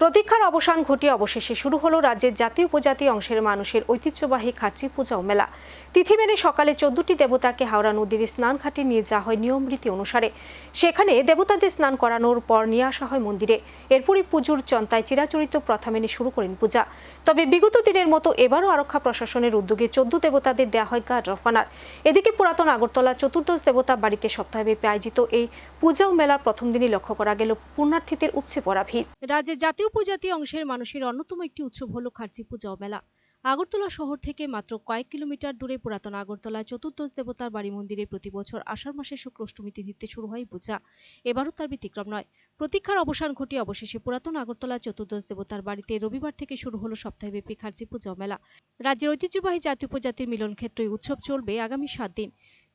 প্রতীক্ষার অবসান ঘটিয়ে অবশেষে শুরু হলো রাজ্যের জাতীয় উপজাতি অংশের মানুষের ঐতিহ্যবাহী খাচি পূজা মেলা। তিথি মেনে সকালে চোদ্দটি দেবতাকে হাওড়া নদীর স্নান ঘাটে নিয়ে যাওয়া হয় নিয়ম রীতি অনুসারে। সেখানে দেবতাদের স্নান করানোর পর নিয়ে আসা হয় মন্দিরে। এরপরই পুজোর চন্তায় চিরাচরিত প্রথা মেনে শুরু করেন পূজা। তবে বিগত দিনের মতো এবারও আরক্ষা প্রশাসনের উদ্যোগে চোদ্দ দেবতাদের দেওয়া হয় গার্ড অফ অনার। এদিকে পুরাতন আগরতলা চতুর্দশ দেবতা বাড়িতে সপ্তাহব্যাপী আয়োজিত এই পূজা ও মেলার প্রথম দিনই লক্ষ্য করা গেল পুণ্যার্থীদের উপচে পড়া ভিড়। রাজ্যের জাতীয় উপজাতি অংশের মানুষের অন্যতম একটি উৎসব হলো খার্চি পূজা ও মেলা। আগরতলা শহর থেকে মাত্র কয়েক কিলোমিটার দূরে পুরাতন আগরতলায় চতুর্দশ দেবতার বাড়ি মন্দিরে প্রতি বছর আষাঢ় মাসের শুক্ল অষ্টমী তিথিতে শুরু হয় পূজা। এবারও তার ব্যতিক্রম নয়। প্রতীক্ষার অবসান ঘটিয়ে অবশেষে পুরাতন আগরতলা চতুর্দশ দেবতার বাড়িতে রবিবার থেকে শুরু হলো সপ্তাহব্যাপী খার্চি পূজা মেলা। রাজ্যের ঐতিহ্যবাহী জাতীয় উপজাতির মিলন ক্ষেত্র এই উৎসব চলবে আগামী সাত দিন।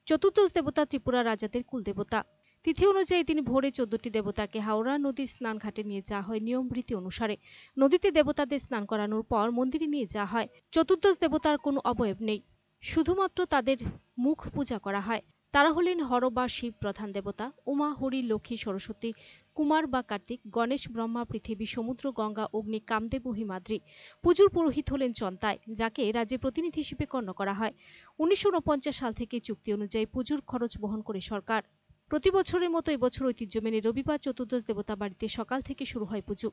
চতুর্দশ দেবতা ত্রিপুরা রাজাদের কুলদেবতা তিথি অনুযায়ী তিনি ভোরে চোদ্দটি দেবতাকে হাওড়া নদীর স্নান ঘাটে নিয়ে যাওয়া হয় নিয়ম রীতি অনুসারে। নদীতে দেবতাদের স্নান করানোর পর মন্দিরে নিয়ে যাওয়া হয়। চতুর্দশ দেবতার কোনো অবয়ব নেই। শুধুমাত্র তাদের মুখ পূজা করা হয়। তারা হলেন হর বা শিব প্রধান দেবতা, উমা, হরি, লক্ষ্মী, সরস্বতী, কুমার বা কার্তিক, গণেশ, ব্রহ্মা, পৃথিবী, সমুদ্র, গঙ্গা, অগ্নি, কামদেব হিমাদ্রি পুজোর পুরোহিত হলেন চন্তায়, যাকে রাজ্যের প্রতিনিধি হিসেবে গণ্য করা হয়। উনিশশো উনপঞ্চাশ সাল থেকে চুক্তি অনুযায়ী পুজোর খরচ বহন করে সরকার। প্রতি বছরের মতো এবছর ঐতিহ্য মেনে রবিবার চতুর্দশ দেবতা বাড়িতে সকাল থেকে শুরু হয় পুজো।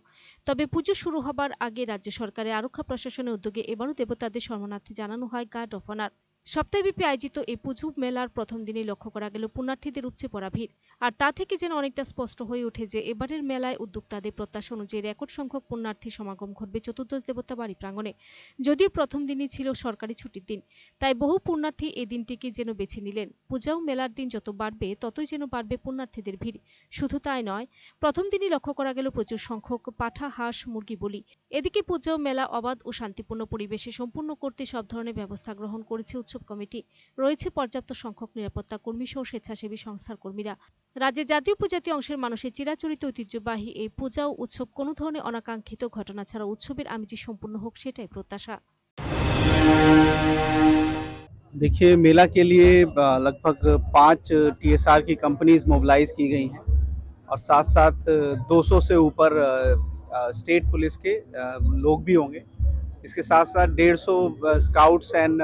তবে পুজো শুরু হবার আগে রাজ্য সরকারের আরক্ষা প্রশাসনের উদ্যোগে এবারও দেবতাদের শরণার্থী জানানো হয় গার্ড অফ অনার। সপ্তাহব্যাপী আয়োজিত এই পুজো মেলার প্রথম দিনেই লক্ষ্য করা গেল পুণ্যার্থীদের উপচে পড়া ভিড়। আর তা থেকে যেন অনেকটা স্পষ্ট হয়ে ওঠে যে এবারের মেলায় উদ্যোক্তাদের প্রত্যাশা অনুযায়ী রেকর্ড সংখ্যক পুণ্যার্থী সমাগম ঘটবে চতুর্দশ দেবতা বাড়ি প্রাঙ্গণে। যদিও প্রথম দিনই ছিল সরকারি ছুটির দিন, তাই বহু পুণ্যার্থী এই দিনটিকে যেন বেছে নিলেন। পূজা ও মেলার দিন যত বাড়বে, ততই যেন বাড়বে পুণ্যার্থীদের ভিড়। শুধু তাই নয়, প্রথম দিনই লক্ষ্য করা গেল প্রচুর সংখ্যক পাঠা, হাঁস, মুরগি, বলি। এদিকে পূজা ও মেলা অবাধ ও শান্তিপূর্ণ পরিবেশে সম্পূর্ণ করতে সব ধরনের ব্যবস্থা গ্রহণ করেছে উৎসব কমিটি রয়েছে পর্যাপ্ত সংখ্যক নিরাপত্তা কর্মী সহ স্বেচ্ছাসেবী সংস্থার কর্মীরা রাজ্যের জাতীয় উপজাতি অংশের মানুষের চিরাচরিত ঐতিহ্যবাহী এই পূজা ও উৎসব কোনো ধরনের অনাকাঙ্ক্ষিত ঘটনা ছাড়া উৎসবের আমেজি সম্পূর্ণ হোক সেটাই প্রত্যাশা देखिए मेला के लिए अ, लगभग पाँच टीएसआर की कंपनीज मोबिलाइज की गई हैं और साथ साथ 200 से ऊपर अ, अ, स्टेट पुलिस के अ, लोग भी होंगे इसके साथ साथ 150 scouts and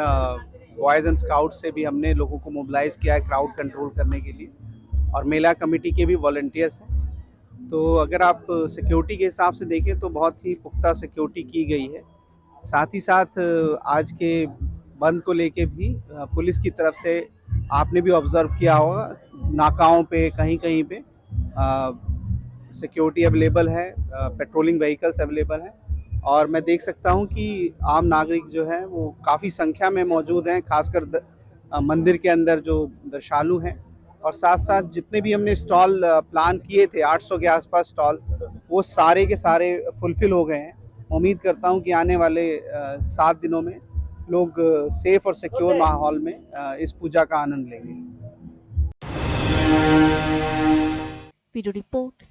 boys and scouts से भी हमने लोगों को मोबिलाइज किया है क्राउड कंट्रोल करने के लिए। और मेला कमेटी के भी वॉल्टियर्स हैं। तो अगर आप सिक्योरिटी के हिसाब से देखें तो बहुत ही पुख्ता सिक्योरिटी की गई है। साथ ही साथ, आज के बंद को लेके भी पुलिस की तरफ़ से आपने भी ऑब्ज़र्व किया होगा, नाकाओं पे कहीं कहीं पे सिक्योरिटी अवेलेबल है पेट्रोलिंग व्हीकल्स अवेलेबल हैं। और मैं देख सकता हूँ कि आम नागरिक जो है वो काफ़ी संख्या में मौजूद हैं खासकर मंदिर के अंदर जो दर्शालु हैं। और साथ साथ जितने भी हमने स्टॉल प्लान किए थे 800 के आसपास स्टॉल वो सारे के सारे फुलफ़िल हो गए हैं। उम्मीद करता हूँ कि आने वाले सात दिनों में लोग सेफ़ और सिक्योर माहौल में इस पूजा का आनंद लेंगे। रिपोर्ट